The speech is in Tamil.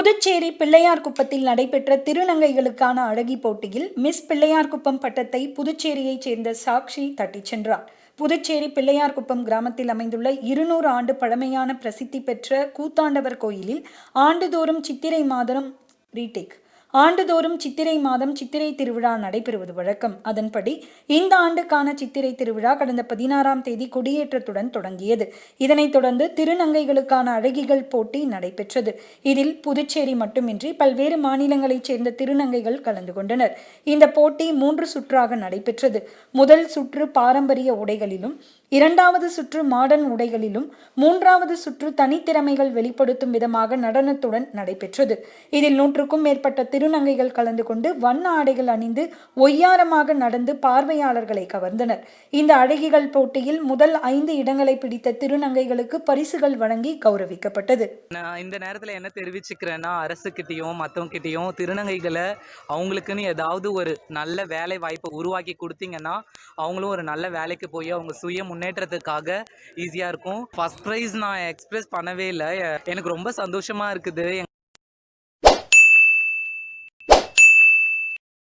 புதுச்சேரி பிள்ளையார்குப்பத்தில் நடைபெற்ற திருநங்கைகளுக்கான அழகி போட்டியில் மிஸ் பிள்ளையார்குப்பம் பட்டத்தை புதுச்சேரியைச் சேர்ந்த சாக்ஷி தட்டிச் சென்றார். புதுச்சேரி பிள்ளையார்குப்பம் கிராமத்தில் அமைந்துள்ள இருநூறு ஆண்டு பழமையான பிரசித்தி பெற்ற கூத்தாண்டவர் கோயிலில் ஆண்டுதோறும் சித்திரை மாதம் ரீடேக் ஆண்டுதோறும் சித்திரை மாதம் சித்திரை திருவிழா நடைபெறுவது வழக்கம். அதன்படி இந்த ஆண்டுக்கான சித்திரை திருவிழா கடந்த பதினாறாம் தேதி கொடியேற்றத்துடன் தொடங்கியது. இதனைத் தொடர்ந்து திருநங்கைகளுக்கான அழகிகள் போட்டி நடைபெற்றது. இதில் புதுச்சேரி மட்டுமின்றி பல்வேறு மாநிலங்களைச் சேர்ந்த திருநங்கைகள் கலந்து கொண்டனர். இந்த போட்டி மூன்று சுற்றாக நடைபெற்றது. முதல் சுற்று பாரம்பரிய உடைகளிலும் இரண்டாவது சுற்று மாடர்ன் உடைகளிலும் மூன்றாவது சுற்று தனித்திறமைகள் வெளிப்படுத்தும் விதமாக நடனத்துடன் நடைபெற்றது. இதில் நூற்றுக்கும் மேற்பட்ட திருநங்கைகள் கலந்து கொண்டு வண்ண ஆடைகள் அணிந்து ஒய்யாரமாக நடந்து பார்வையாளர்களை கவர்ந்தனர். இந்த அழகிகள் போட்டியில் முதல் ஐந்து இடங்களை பிடித்த திருநங்கைகளுக்கு பரிசுகள் வழங்கி கௌரவிக்கப்பட்டது. நான் இந்த நேரத்தில் என்ன தெரிவிச்சுக்கிறேன்னா அரசுக்கிட்டேயும் மற்றவங்கிட்டேயும் திருநங்கைகளை அவங்களுக்குன்னு ஏதாவது ஒரு நல்ல வேலை வாய்ப்பை உருவாக்கி கொடுத்தீங்கன்னா அவங்களும் ஒரு நல்ல வேலைக்கு போய் அவங்க சுய முன்னேற்றத்துக்காக ஈஸியாக இருக்கும். ஃபஸ்ட் ப்ரைஸ் நான் எக்ஸ்பிரஸ் பண்ணவே இல்லை. எனக்கு ரொம்ப சந்தோஷமாக இருக்குது.